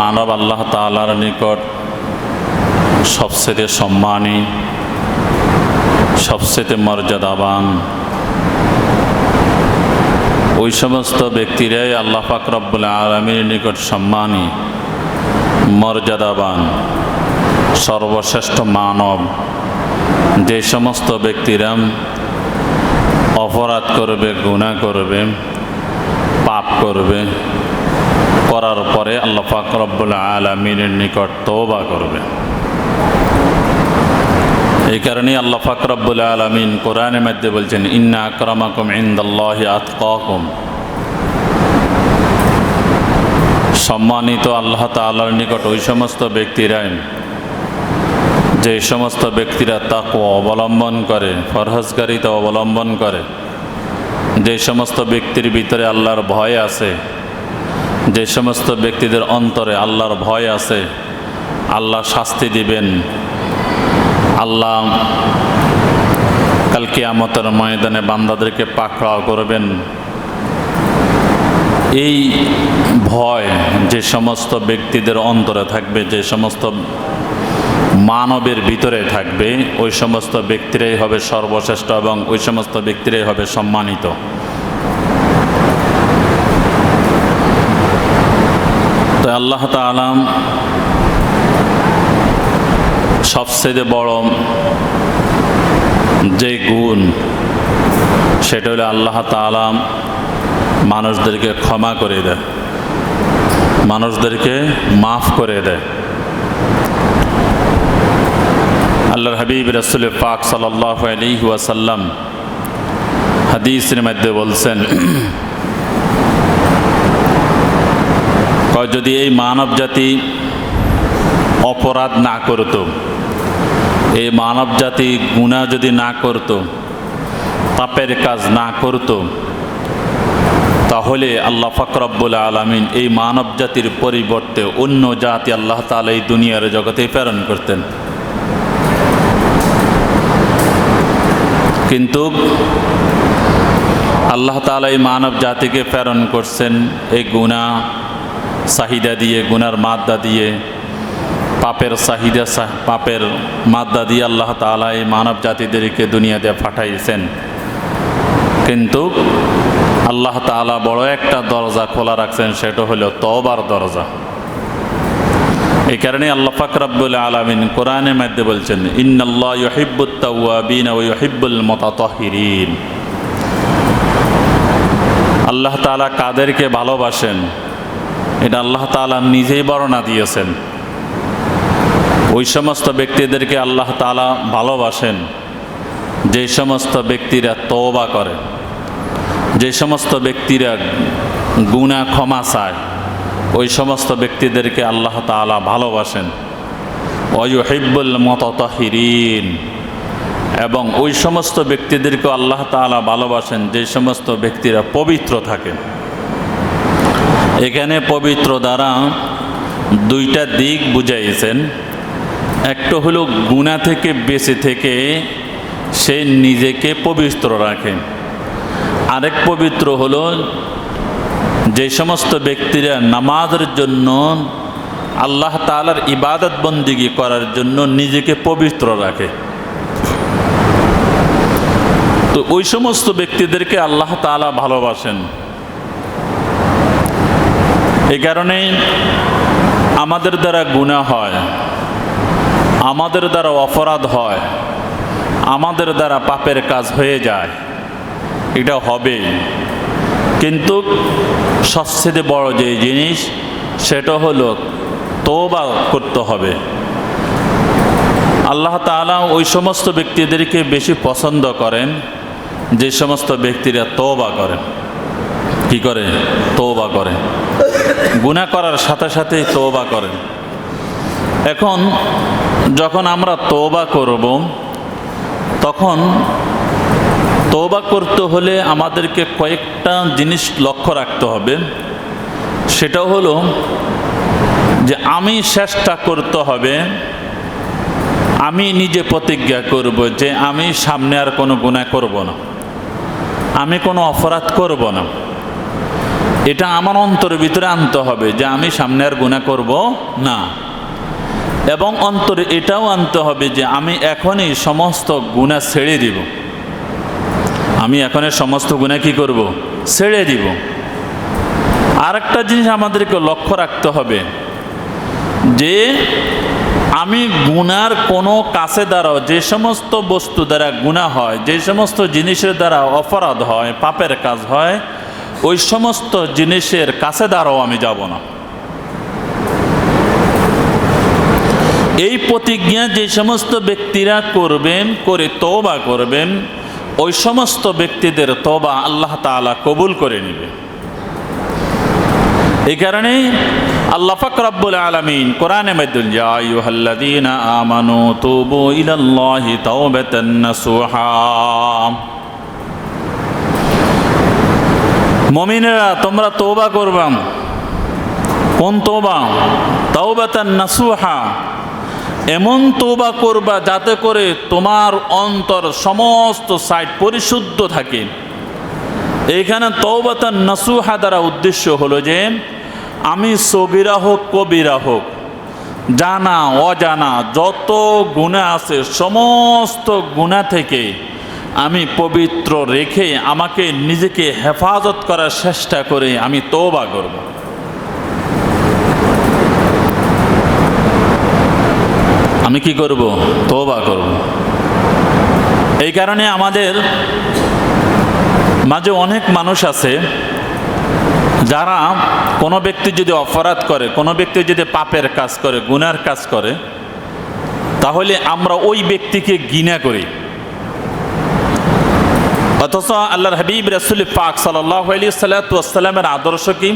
মানব আল্লাহ তালার নিকট সবচেয়ে সম্মানী, সবচেয়ে মর্যাদাবান। ওই সমস্ত ব্যক্তিরাই আল্লাহ পাক রব্বুল আলমীর নিকট সম্মানী, মর্যাদাবান, সর্বশ্রেষ্ঠ মানব। যে সমস্ত ব্যক্তিরা অপরাধ করবে গুণা করবে, পাপ করবে করার পরে আল্লাহ পাক রব্বুল আলমিনের নিকট তওবা করবে। এই কারণেই আল্লাহ পাক রব্বুল আলমিন কোরআনের মধ্যে বলছেন, ইন্না আকরামাকুম ইন্দাল্লাহি আতকাকুম। সম্মানিত আল্লাহ তাআলার নিকট ওই সমস্ত ব্যক্তিরাই, যে সমস্ত ব্যক্তিরা তাকে অবলম্বন করে, ফরহজগারিতা অবলম্বন করে, যে সমস্ত ব্যক্তির ভিতরে আল্লাহর ভয় আছে যে সমস্ত ব্যক্তিদের অন্তরে আল্লাহর ভয় আছে, আল্লাহ শাস্তি দিবেন। আল্লাহ কালকে আমতের ময়দানে বান্দাদেরকে পাকড়াও করবেন। এই ভয় যে সমস্ত ব্যক্তিদের অন্তরে থাকবে, যে সমস্ত মানবের ভিতরে থাকবে, ওই সমস্ত ব্যক্তিরাই হবে সর্বশ্রেষ্ঠ এবং ওই সমস্ত ব্যক্তিরাই হবে সম্মানিত। তো আল্লাহ তালাম সবচেয়ে বড় যে গুণ, সেটা হলো আল্লাহ তালাম মানুষদেরকে ক্ষমা করে দেয়, মানুষদেরকে মাফ করে দেয়। আল্লাহর হাবিব রসুল পাক সাল্লাহ আলী ওয়াসাল্লাম হাদিসের মধ্যে বলছেন কয় যদি এই মানব জাতি অপরাধ না করত, এই মানব জাতি গুণা যদি না করত, পাপের কাজ না করত, তাহলে আল্লাহ ফকরব্বুল আলমিন এই মানব জাতির পরিবর্তে অন্য জাতি আল্লাহ তালা এই দুনিয়ার জগতে প্রেরণ করতেন। কিন্তু আল্লাহ তালা এই মানব জাতিকে প্রেরণ করছেন এই গুণা চাহিদা দিয়ে, গুনার মাদ্দা দিয়ে, পাপের চাহিদা পাপের মাদ্দা দিয়ে আল্লাহ তালা এই মানব জাতিদেরকে দুনিয়াতে পাঠাইছেন। কিন্তু আল্লাহ তালা বড় একটা দরজা খোলা রাখছেন, সেটা হলো তবার দরজা। এই কারণে আল্লাহ ফাকরাবুল আলমিন কোরআনের মধ্যে বলছেন ইহিব্বুল মতাতহিরিন। আল্লাহ তালা কাদেরকে ভালোবাসেন এটা আল্লাহ তালা নিজেই বর্ণনা দিয়েছেন। ওই সমস্ত ব্যক্তিদেরকে আল্লাহ তালা ভালোবাসেন। যে সমস্ত ব্যক্তিরা তওবা করে, যে সমস্ত ব্যক্তিরা গুণা ক্ষমা চায়, ওই সমস্ত ব্যক্তিদেরকে আল্লাহ তালা ভালোবাসেন। অয়ুহিব্বুল মতহিরিন এবং ওই সমস্ত ব্যক্তিদেরকে আল্লাহ তালা ভালোবাসেন। যে সমস্ত ব্যক্তিরা পবিত্র থাকেন। এখানে পবিত্র দ্বারা দুইটা দিক বুঝাইছেন। একটা হলো গুণা থেকে বেঁচে থেকে সে নিজেকে পবিত্র রাখে। আরেক পবিত্র হলো যে সমস্ত ব্যক্তিরা নামাজের জন্য আল্লাহ তালার ইবাদত বন্দিগি করার জন্য নিজেকে পবিত্র রাখে। তো ওই সমস্ত ব্যক্তিদেরকে আল্লাহ তালা ভালোবাসেন। এই কারণে আমাদের দ্বারা গুণা হয়, আমাদের দ্বারা অপরাধ হয়, আমাদের দ্বারা পাপের কাজ হয়ে যায়। এটা হবেই। কিন্তু সবচেয়ে বড় যে জিনিস, সেটা হলো তোবা করতে হবে। আল্লাহ তালা ওই সমস্ত ব্যক্তিদেরকে বেশি পছন্দ করেন, যে সমস্ত ব্যক্তিরা তোবা করেন। কি করে তোবা করে গুণা করার সাথে সাথেই তোবা করেন। এখন যখন আমরা তোবা করব, তখন তোবা করতে হলে আমাদেরকে কয়েকটা জিনিস লক্ষ্য রাখতে হবে। সেটা হলো যে আমি চেষ্টা করতে হবে, আমি নিজে প্রতিজ্ঞা করব যে আমি সামনে আর কোনো গুণা করব না। আমি কোনো অপরাধ করব না। এটা আমার অন্তরের ভিতরে আনতে হবে যে আমি সামনে আর গুণা করব না। এবং অন্তরে এটাও আনতে হবে যে আমি এখনই সমস্ত গুণা ছেড়ে দিব। আমি এখনের সমস্ত গুণা কি করব? ছেড়ে দিব। আরেকটা জিনিস আমাদেরকে লক্ষ্য রাখতে হবে যে আমি গুনার কোনো কাছে দ্বারাও যে সমস্ত বস্তু দ্বারা গুণা হয়, যে সমস্ত জিনিসের দ্বারা অপরাধ হয়, পাপের কাজ হয় ওই সমস্ত জিনিসের কাছে দ্বারাও আমি যাব না। এই প্রতিজ্ঞা যে সমস্ত ব্যক্তিরা করবেন, করে তবা করবেন, ওই সমস্ত ব্যক্তিদের তবা আল্লাহ তাআলা কবুল করে নেবে। এই কারণে আল্লাহ পাক রব্বুল আলামিন কোরআনে ইয়া আইয়ুহাল্লাযীনা আমানু তুবু ইলাল্লাহি তাওবাতান নাসুহা। মুমিনেরা, তোমরা তওবা করবা। কোন তওবা? তাওবাতান নাসুহা। এমন তওবা করবা যাতে করে তোমার অন্তর সমস্ত সাইড পরিশুদ্ধ থাকে। এইখানে তৌবাতান নাসুহা দ্বারা উদ্দেশ্য হলো যে, আমি সগিরা হোক, কবিরা হোক, জানা, অজানা যত গুণা আছে, সমস্ত গুণা থেকে আমি পবিত্র রেখে আমাকে নিজেকে হেফাজত করার চেষ্টা করে আমি তৌবা করব। আমি কি করব? তৌবা করব। এই কারণে আমাদের মাঝে অনেক মানুষ আছে যারা কোনো ব্যক্তি যদি অপরাধ করে, কোনো ব্যক্তি যদি পাপের কাজ করে, গুনার কাজ করে, তাহলে আমরা ওই ব্যক্তিকে গিনা করি। অথচ আল্লাহর হাবিব রসুল পাক সাল্লাহ আলী সাল্লাতামের আদর্শ কি?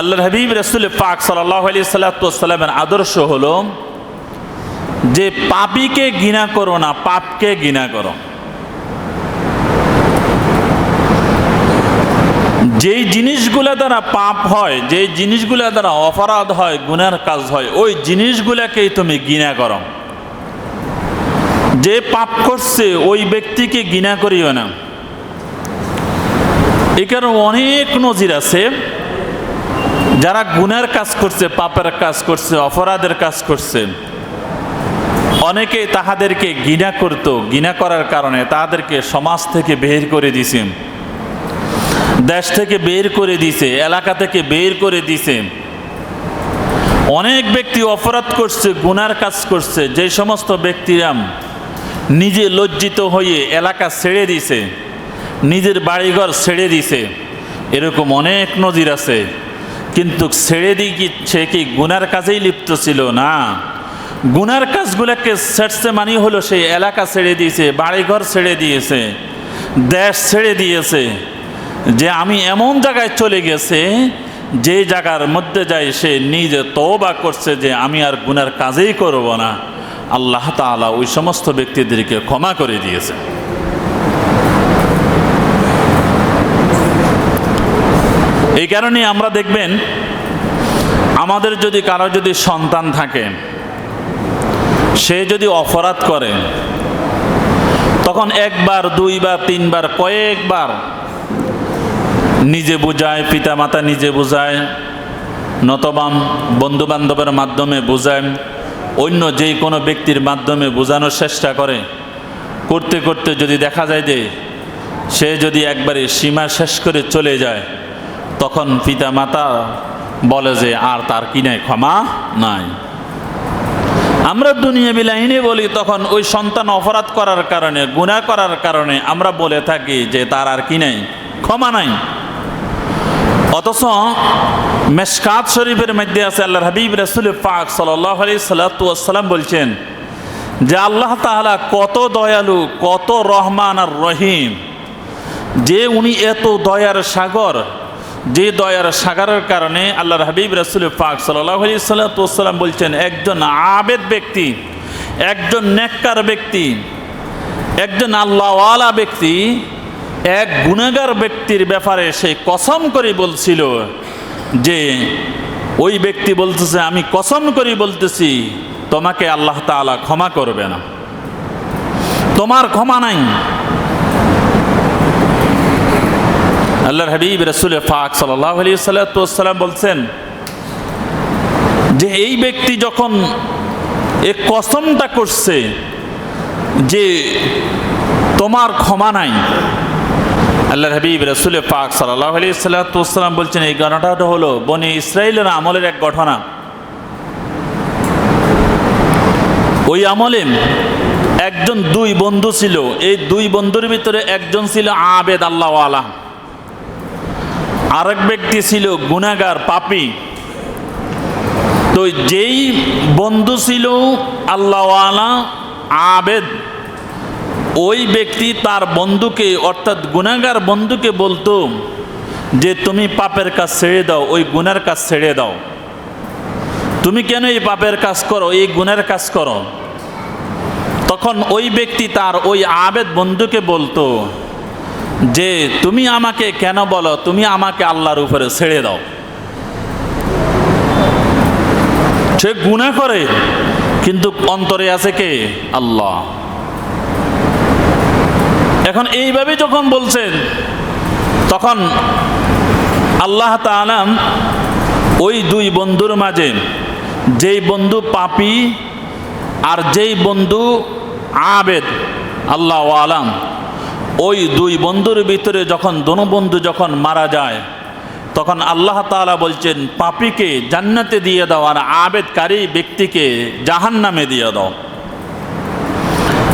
আল্লাহর হাবিব রসুল পাক সাল্লাহ আলী আদর্শ হলো যে পাপিকে গিনা করো না, পাপকে গিনা করো। যেই জিনিসগুলো দ্বারা পাপ হয়, যেই জিনিসগুলো দ্বারা অপরাধ হয়, গুনার কাজ হয়, ওই জিনিসগুলোকেই তুমি গিনা করো। যে পাপ করছে, ওই ব্যক্তিকে গিনা করিও না। কারণে অনেক নজির আছে। যারা গুনার কাজ করছে, পাপের কাজ করছে, অপরাধের কাজ করছে, অনেকে তাহাদেরকে গিনা করতো গিনা করার কারণে তাদেরকে সমাজ থেকে বের করে দিছে, দেশ থেকে বের করে দিছে, এলাকা থেকে বের করে দিছে। অনেক ব্যক্তি অপরাধ করছে, গুনার কাজ করছে, যে সমস্ত ব্যক্তিরা নিজে লজ্জিত হয়ে এলাকা ছেড়ে দিছে, নিজের বাড়িঘর ছেড়ে দিছে, এরকম অনেক নজির আছে। কিন্তু ছেড়ে দিয়ে কি, সে কি গুনার কাজেই লিপ্ত ছিল? না। গুনার কাজগুলোকে ছেড়ছে মানে হলো সেই এলাকা ছেড়ে দিয়েছে, বাড়িঘর ছেড়ে দিয়েছে, দেশ ছেড়ে দিয়েছে, যে আমি এমন জায়গায় চলে গেছে, যে জায়গার মধ্যে যায় সে নিজে তওবা করছে যে আমি আর গুনার কাজেই করব না। আল্লাহ তাআলা ওই সমস্ত ব্যক্তিদেরকে ক্ষমা করে দিয়েছে এই কারণে আমরা দেখবেন, আমাদের যদি কারও যদি সন্তান থাকে, সে যদি অপরাধ করে, তখন একবার, দুইবার, তিনবার, কয়েকবার নিজে বোঝায়, পিতামাতা নিজে বোঝায় নতবাম বন্ধু বান্ধবের মাধ্যমে বোঝায় অন্য যে কোনো ব্যক্তির মাধ্যমে বোঝানোর চেষ্টা করে। করতে করতে যদি দেখা যায় যে সে যদি একবারে সীমা শেষ করে চলে যায়, তখন পিতা মাতা বলে যে আর তার কি নাই, ক্ষমা নাই। আমরা দুনিয়া বিলাহিনী বলি, তখন ওই সন্তান অপরাধ করার কারণে গুণা করার কারণে আমরা বলে থাকি যে তার আর কি নাই, ক্ষমা নাই। অথচ মেশকাত শরীফের মধ্যে আছে আল্লাহ হাবিব রসুল পাক সাল্লাহ আলি সাল্লাতাম বলছেন যে আল্লাহ তাহলা কত দয়ালু, কত রহমান আর রহিম। যে উনি এত দয়ার সাগর, যে দয়ার সাগরের কারণে আল্লাহ হাবিব রসুল পাক সাল্লাহ আলি সাল্লাতাম বলছেন, একজন আবেদ ব্যক্তি, একজন নেককার ব্যক্তি, একজন আল্লাহওয়ালা ব্যক্তি এক গুণাগার ব্যক্তির ব্যাপারে সে কসম করে বলছিল যে, ওই ব্যক্তি বলতেছে, আমি কসম করে বলতেছি, তোমাকে আল্লাহ তাআলা ক্ষমা করবে না। তোমার ক্ষমা নাই। আল্লাহর হাবিব রসুল ফাক সাল্লাম বলছেন যে, এই ব্যক্তি যখন এ কসমটা করছে যে, তোমার ক্ষমা নাই আল্লাহ হাবিব, রসুল পাক সাল্লাহ আলী সাল্লাম বলছেন, এই ঘটনাটা হলো বনি ইসরায়েলের আমলের এক ঘটনা। ওই আমলে একজন দুই বন্ধু ছিল, এই দুই বন্ধুর ভিতরে একজন ছিল আবেদ আল্লাহ আল্লাহওয়ালা। আরেক ব্যক্তি ছিল গুনাগার পাপি। তো যেই বন্ধু ছিল আল্লাহওয়ালা, আবেদ ওই ব্যক্তি তার বন্ধুকে, অর্থাৎ গুনাগার বন্ধুকে বলতো যে, তুমি পাপের কাজ ছেড়ে দাও, ওই গুনার কাজ ছেড়ে দাও। তুমি কেন এই পাপের কাজ করো, এই গুণের কাজ করো? তখন ওই ব্যক্তি তার ওই আবেদ বন্ধুকে বলতো যে, তুমি আমাকে কেন বলো, তুমি আমাকে আল্লাহর উপরে ছেড়ে দাও। সে গুণা করে, কিন্তু অন্তরে আছে কে? আল্লাহ। এখন এইভাবে যখন বলছেন, তখন আল্লাহ তালাম ওই দুই বন্ধুর মাঝে, যেই বন্ধু পাপি আর যেই বন্ধু আবেদ, আল্লাহ আলাম, ওই দুই বন্ধুর ভিতরে যখন দোনো বন্ধু যখন মারা যায়, তখন আল্লাহ তাআলা বলছেন, পাপিকে জান্নাতে দিয়ে দাও আর আবেদকারী ব্যক্তিকে জাহান নামে দিয়ে দাও।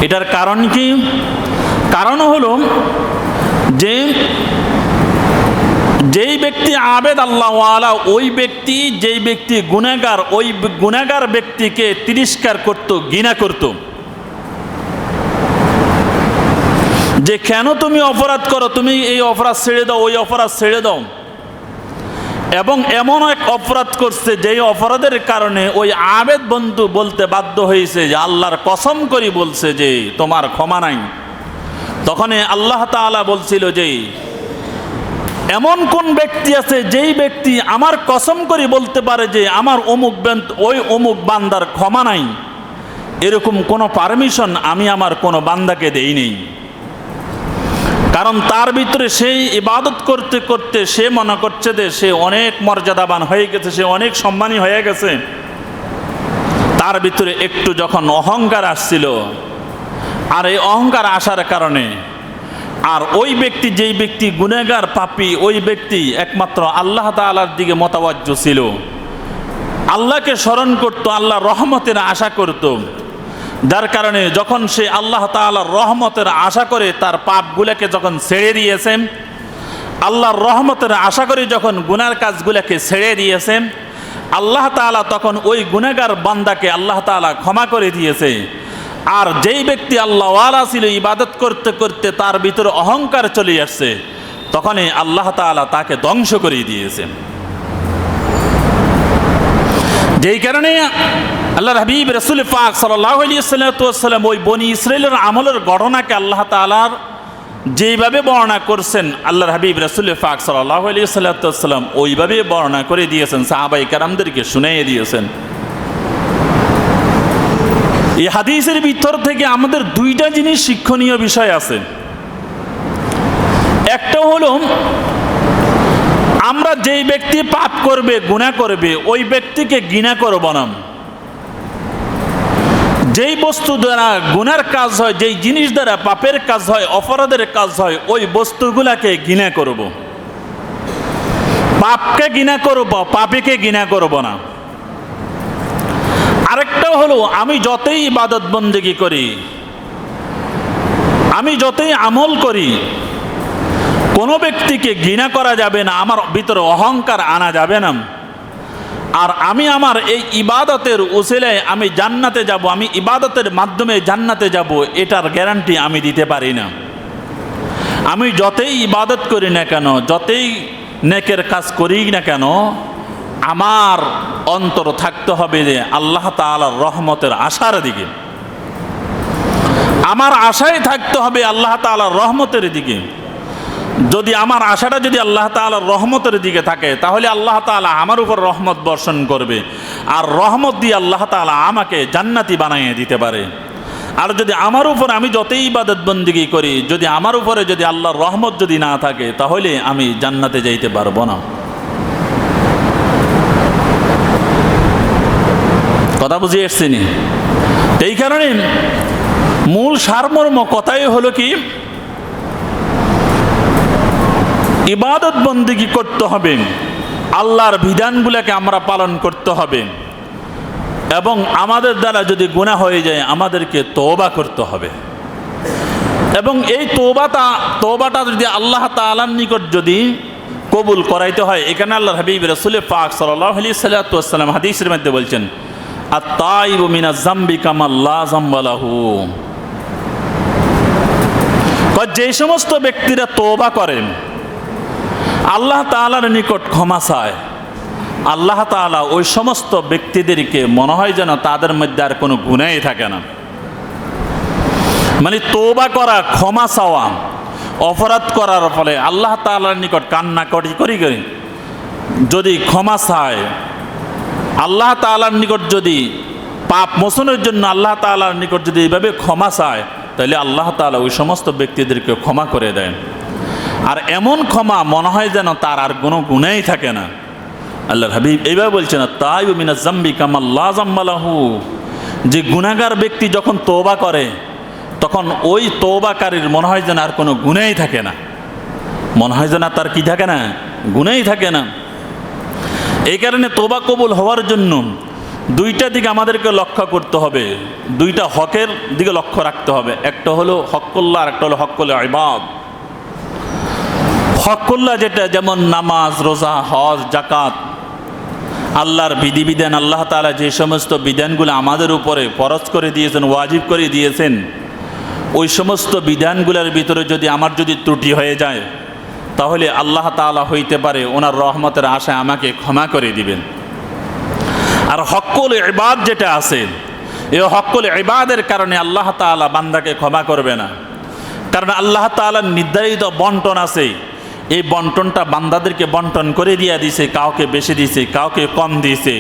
এটার কারণ কি? কারণ হলো যে, যেই ব্যক্তি আবেদ আল্লাহওয়ালা ওই ব্যক্তি যেই ব্যক্তি গুনাগার ওই গুনাগার ব্যক্তিকে তিরস্কার করত, ঘৃণা করত। যে কেন তুমি অপরাধ করো, তুমি এই অপরাধ ছেড়ে দাও, ওই অপরাধ ছেড়ে দাও। এবং এমন এক অপরাধ করছে, যেই অপরাধের কারণে ওই আবেদ বন্ধু বলতে বাধ্য হয়েছে যে, আল্লাহর কসম করি বলছে যে, তোমার ক্ষমা নাই। তখন আল্লাহ তাআলা বলছিল যে, এমন কোন ব্যক্তি আছে যেই ব্যক্তি আমার কসম করে বলতে পারে যে আমার অমুক ওই অমুক বান্দার ক্ষমা নাই? এরকম কোনো পারমিশন আমি আমার কোনো বান্দাকে দেই নেই। কারণ তার ভিতরে সেই ইবাদত করতে করতে সে মনে করছে যে সে অনেক মর্যাদাবান হয়ে গেছে, সে অনেক সম্মানী হয়ে গেছে। তার ভিতরে একটু যখন অহংকার আসছিল আর এই অহংকার আসার কারণে। আর ওই ব্যক্তি যেই ব্যক্তি গুনেগার পাপি, ওই ব্যক্তি একমাত্র আল্লাহ তাআলার দিকে মতাবাজ্য ছিল। আল্লাহকে স্মরণ করত আল্লাহ রহমতের আশা করত। যার কারণে যখন সে আল্লাহ তাআলার রহমতের আশা করে তার পাপগুলোকে যখন ছেড়ে দিয়েছেন আল্লাহর রহমতের আশা করে যখন গুনার কাজগুলোকে ছেড়ে দিয়েছেন আল্লাহ তাআলা তখন ওই গুনাগার বান্দাকে আল্লাহ তাআলা ক্ষমা করে দিয়েছে। আর যেই ব্যক্তি আল্লাহ আল্লাহওয়ালা ছিল, ইবাদত করতে করতে তার ভিতরে অহংকার চলে আসছে, তখনই আল্লাহ তাআলা তাকে ধ্বংস করে দিয়েছেন যেই কারণে আল্লাহ হাবিব রসুল পাক সাল্লাম ওই বনি ইসরায়েলের আমলের ঘটনাকে আল্লাহ তালার যেইভাবে বর্ণনা করছেন, আল্লাহর হাবিব রসুল পাক সাল্লাহ আলী সাল্লাম ওইভাবে বর্ণনা করে দিয়েছেন সাহাবাই কারামদেরকে শুনিয়ে দিয়েছেন। এই হাদিসের ভিতর থেকে আমাদের দুইটা জিনিস শিক্ষণীয় বিষয় আছে। একটা হলো, আমরা যেই ব্যক্তি পাপ করবে, গুণা করবে, ওই ব্যক্তিকে ঘৃণা করব না। যেই বস্তু দ্বারা গুনার কাজ হয়, যেই জিনিস দ্বারা পাপের কাজ হয়, অপরাধের কাজ হয়, ওই বস্তুগুলাকে ঘৃণা করব। পাপকে ঘৃণা করব, পাপিকে ঘৃণা করব না। আরেকটা হলো, আমি যতই ইবাদত বন্দেগি করি, আমি যতই আমল করি, কোনো ব্যক্তিকে ঘৃণা করা যাবে না, আমার ভিতরে অহংকার আনা যাবে না। আর আমি আমার এই ইবাদতের উসিলায় আমি জান্নাতে যাব, আমি ইবাদতের মাধ্যমে জান্নাতে যাব, এটার গ্যারান্টি আমি দিতে পারি না। আমি যতই ইবাদত করি না কেন, যতই নেকের কাজ করি না কেন আমার অন্তর থাকতে হবে যে আল্লাহ তাআলার রহমতের আশার দিকে। আমার আশায় থাকতে হবে আল্লাহ তাআলার রহমতের দিকে। যদি আমার আশাটা যদি আল্লাহ তাআলার রহমতের দিকে থাকে, তাহলে আল্লাহ তাআলা আমার উপর রহমত বর্ষণ করবে। আর রহমত দিয়ে আল্লাহ তাআলা আমাকে জান্নাতি বানাইয়ে দিতে পারে। আর যদি আমার উপর আমি যতই ইবাদত বন্দিগি করি, যদি আমার উপরে যদি আল্লাহর রহমত যদি না থাকে, তাহলে আমি জান্নাতে যাইতে পারব না। কথা বুঝিয়ে এসছিনি এই কারণে মূল সারমর্ম কথাই হলো কি, ইবাদত বন্দিগি করতে হবে, আল্লাহর বিধানগুলোকে আমরা পালন করতে হবে, এবং আমাদের দ্বারা যদি গুণা হয়ে যায়, আমাদেরকে তোবা করতে হবে। এবং এই তোবাটা তোবাটা যদি আল্লাহ তালার নিকট যদি কবুল করাইতে হয়, এখানে আল্লাহ হাবিব রসুল পাক সাল্লাহ আলি সাল্লাতাম হাদিসের মধ্যে বলছেন আর তাই মিনা জাম্বালাহু যে সমস্ত ব্যক্তিরা তোবা করেন, আল্লাহ তালার নিকট ক্ষমা চায়। আল্লাহ তালা ওই সমস্ত ব্যক্তিদেরকে মনে হয় যেন তাদের মধ্যে আর কোনো গুণাই থাকে না। মানে তোবা করা, ক্ষমা চাওয়া, অপরাধ করার ফলে আল্লাহ তালার নিকট কান্না করি করি যদি ক্ষমা চায় আল্লাহ তালার নিকট যদি পাপ মোচনের জন্য আল্লাহ তালার নিকট যদি এইভাবে ক্ষমা চায়, তাহলে আল্লাহ তালা ওই সমস্ত ব্যক্তিদেরকে ক্ষমা করে দেন। আর এমন ক্ষমা মনে হয় যেন তার আর কোনো গুণেই থাকে না। আল্লাহর হাবিব এইভাবে বলছে না তাই মিনা জাম্বি কামাল্লা জাম্বালাহু যে গুণাগার ব্যক্তি যখন তোবা করে, তখন ওই তোবাকারীর মনে হয় যেন আর কোনো গুণেই থাকে না। মনে হয় যেন তার কি থাকে না? গুণেই থাকে না। এই কারণে তোবা কবুল হওয়ার জন্য দুইটা দিকে আমাদেরকে লক্ষ্য করতে হবে। দুইটা হকের দিকে লক্ষ্য রাখতে হবে। একটা হলো হকল্লা আর একটা হলো হকল ইবাদ। হকল্লা যেটা, যেমন নামাজ, রোজা, হজ জাকাত আল্লাহর বিধিবিধান, আল্লাহ তালা যে সমস্ত বিধানগুলো আমাদের উপরে ফরজ করে দিয়েছেন, ওয়াজিব করে দিয়েছেন, ওই সমস্ত বিধানগুলোর ভিতরে যদি আমার যদি ত্রুটি হয়ে যায় তাহলে আল্লাহ তালা হইতে পারে ওনার রহমতের আশায় আমাকে ক্ষমা করে দিবেন। আর হক্কল এবাদ যেটা আছে, এ হক্কল এবাদের কারণে আল্লাহ তালা বান্দাকে ক্ষমা করবে না। কারণ আল্লাহ তালার নির্ধারিত বন্টন আছে, এই বন্টনটা বান্দাদেরকে বন্টন করে দিয়া দিছে, কাউকে বেশি দিছে, কাউকে কম দিয়েছে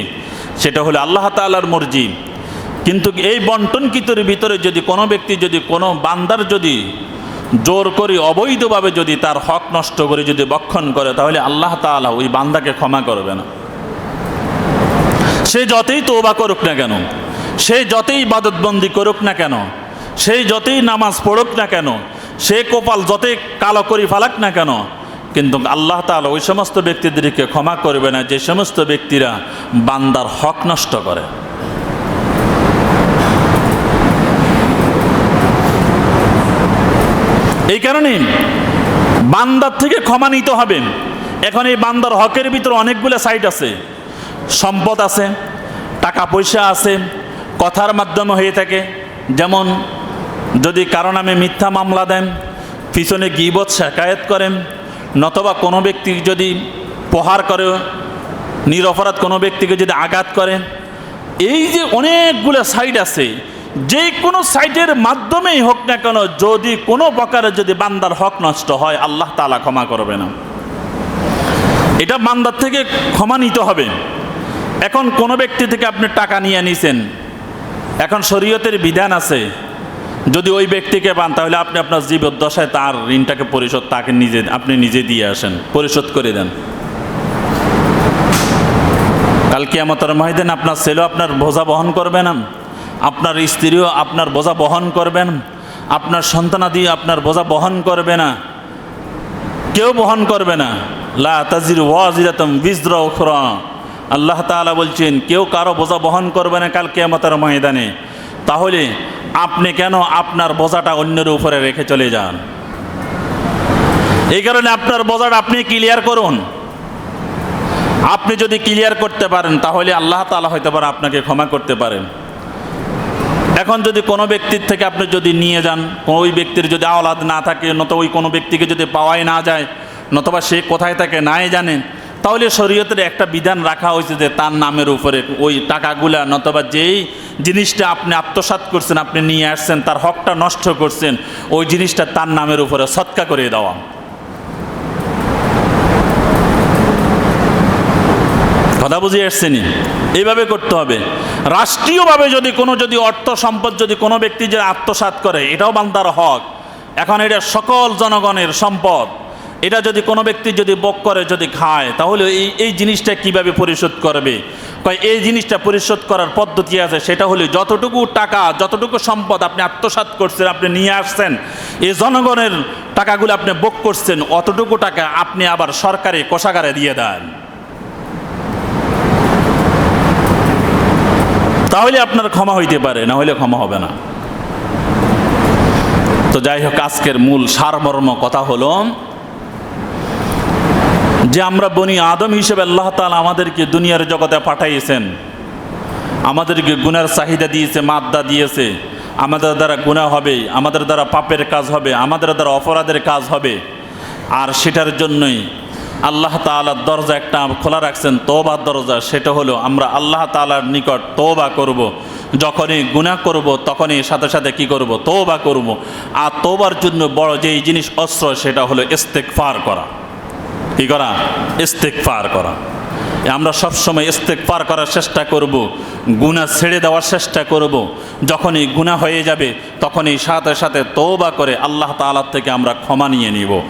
সেটা হলো আল্লাহ তালার মর্জি। কিন্তু এই বন্টন কিতর ভিতরে যদি কোনো ব্যক্তি, যদি কোনো বান্দার যদি জোর করে, অবৈধভাবে যদি তার হক নষ্ট করে যদি বক্ষণ করে, তাহলে আল্লাহ তালা ওই বান্দাকে ক্ষমা করবে না। সে যতই তোবা করুক না কেন, সে যতই বাদতবন্দি করুক না কেন, সে যতই নামাজ পড়ুক না কেন, সে কপাল যতই কালো করি ফালাক না কেন, কিন্তু আল্লাহ তালা ওই সমস্ত ব্যক্তিদেরকে ক্ষমা করবে না, যে সমস্ত ব্যক্তিরা বান্দার হক নষ্ট করে। এই কারণে বান্দার থেকে ক্ষমা নিতে হবে। এখন এই বান্দার হকের ভিতরে অনেকগুলো সাইট আছে। সম্পদ আছে, টাকা পয়সা আছে, কথার মাধ্যমে হয়ে থাকে। যেমন যদি কারও নামে মিথ্যা মামলা দেন, পিছনে গিবত, শেকায়ত করেন, নতবা কোনো ব্যক্তি যদি প্রহার করে, নিরপরাধ কোনো ব্যক্তিকে যদি আঘাত করে, এই যে অনেকগুলো সাইড আছে যে কোনো সাইডের মাধ্যমেই হোক না কেন, যদি কোনো প্রকারে যদি বান্দার হক নষ্ট হয়, আল্লাহ তালা ক্ষমা করবে না। এটা বান্দার থেকে ক্ষমা নিতে হবে। এখন কোনো ব্যক্তি থেকে আপনি টাকা নিয়ে নিছেন, এখন শরীয়তের বিধান আছে, যদি ওই ব্যক্তিকে পান, তাহলে আপনি আপনার জীবদ্দশায় তার ঋণটাকে পরিশোধ, তাকে নিজে, আপনি নিজে দিয়ে আসেন, পরিশোধ করে দেন। কালকে আমাদের মহিদিন আপনার ছেলেও আপনার বোঝা বহন করবে না? আপনার স্ত্রীও আপনার বোঝা বহন করবেন, আপনার সন্তানাদি আপনার বোঝা বহন করবে না, কেউ বহন করবে না। লা তাজির ওয়াজিরাতম বিজরা উখরা। আল্লাহ তাআলা বলছেন, কেউ কারও বোঝা বহন করবে না কাল কেয়ামতের ময়দানে। তাহলে আপনি কেন আপনার বোঝাটা অন্যের উপরে রেখে চলে যান? এই কারণে আপনার বোঝাটা আপনি ক্লিয়ার করুন। আপনি যদি ক্লিয়ার করতে পারেন, তাহলে আল্লাহ তাআলা হয়তো পারে আপনাকে ক্ষমা করতে পারেন। এখন যদি কোনো ব্যক্তির থেকে আপনি যদি নিয়ে যান, ওই ব্যক্তির যদি আওলাদ না থাকে নত ওই কোনো ব্যক্তিকে যদি পাওয়াই না যায় নতবা সে কোথায় থাকে নাই জানেন তাহলে শরীয়তের একটা বিধান রাখা হয়েছে যে তার নামের উপরে ওই টাকাগুলা নতবা যেই জিনিসটা আপনি আত্মসাৎ করছেন, আপনি নিয়ে আসছেন, তার হকটা নষ্ট করছেন, ওই জিনিসটা তার নামের উপরে সৎকা করে দেওয়া। কথা বুঝিয়ে এসছেনি এইভাবে করতে হবে। রাষ্ট্রীয়ভাবে যদি কোনো যদি অর্থ সম্পদ যদি কোনো ব্যক্তি যে আত্মসাৎ করে, এটাও বান্দার হক। এখন এটা সকল জনগণের সম্পদ। এটা যদি কোনো ব্যক্তি যদি বক করে, যদি খায়, তাহলে এই এই জিনিসটা কীভাবে পরিশোধ করবে? এই জিনিসটা পরিশোধ করার পদ্ধতি আছে, সেটা হলো যতটুকু টাকা, যতটুকু সম্পদ আপনি আত্মসাৎ করছেন, আপনি নিয়ে আসছেন, এই জনগণের টাকাগুলো আপনি বক করছেন, অতটুকু টাকা আপনি আবার সরকারি কোষাগারে দিয়ে দেন। তাহলে আপনার ক্ষমা হইতে পারে না হলে ক্ষমা হবে না। তো যাই হোক, আজকের মূল সারমর্ম কথা হলো যে আমরা বনি আদম হিসেবে আল্লাহ তাআলা আমাদেরকে দুনিয়ার জগতে পাঠাইয়েছেন। আমাদেরকে গুনার চাহিদা দিয়েছে, মাদ্দা দিয়েছে। আমাদের দ্বারা গুণা হবে, আমাদের দ্বারা পাপের কাজ হবে, আমাদের দ্বারা অপরাধের কাজ হবে। আর সেটার জন্যই আল্লাহ তাআলার দরজা একটা খোলা রাখছেন তোবার দরজা, সেটা হলো আমরা আল্লাহ তালার নিকট তোবা করব। যখনই গুনাহ করব, তখনই সাথে সাথে কি করব? তোবা করব। আর তোবার জন্য বড় যেই জিনিস অস্ত্র, সেটা হলো ইস্তেকফার করা। কি করা? ইস্তেকফার করা। আমরা সবসময় ইস্তেকফার করার চেষ্টা করব, গুনাহ ছেড়ে দেওয়ার চেষ্টা করব। যখনই গুনাহ হয়ে যাবে, তখনই সাথে সাথে তৌবা করে আল্লাহ তাআলার থেকে আমরা ক্ষমা নিয়ে নিব।